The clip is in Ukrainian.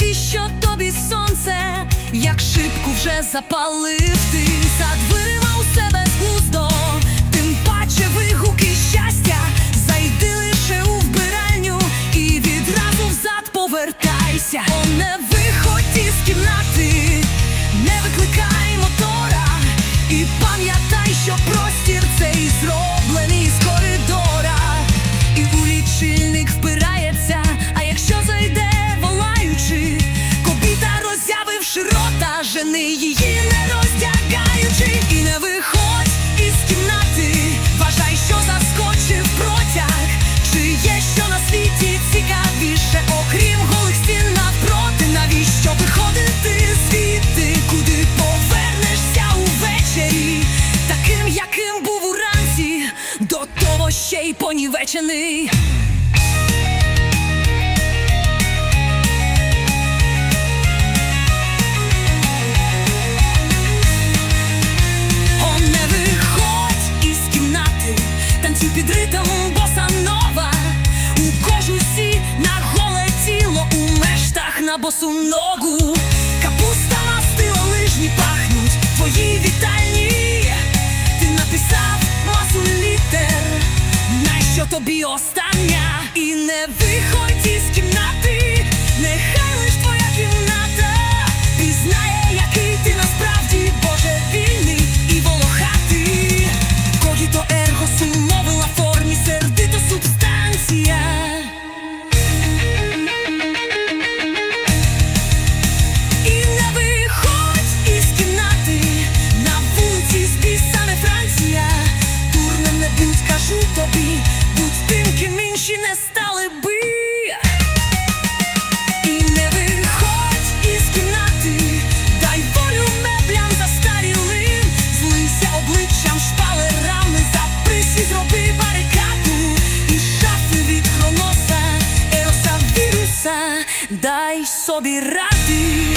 навіщо тобі сонце, як шибку вже запалив ти за дверима рота, жени її не роздягаючи, і не виходь із кімнати, вважай, що заскочив протяг. Чи є що на світі цікавіше, окрім голих стін навпроти, навіщо виходити звідти, куди повернешся увечері, таким, яким був уранці, до того ще й понівечений. Ритм боса нова. У кожусі на голе тіло, у мештах на босу ногу. Капуста мастила лижні пахнуть твої вітальні. Ти написав масу літер, нащо тобі остання? І не виходь із кімнати, нехай кажу тобі, будь тим, ким інші не стали би. І не виходь із кімнати, дай волю меблям застарілим, злися обличчям шпалерами, заприсі зроби барикаду, і шафи від хроноса, еоса дай собі ради.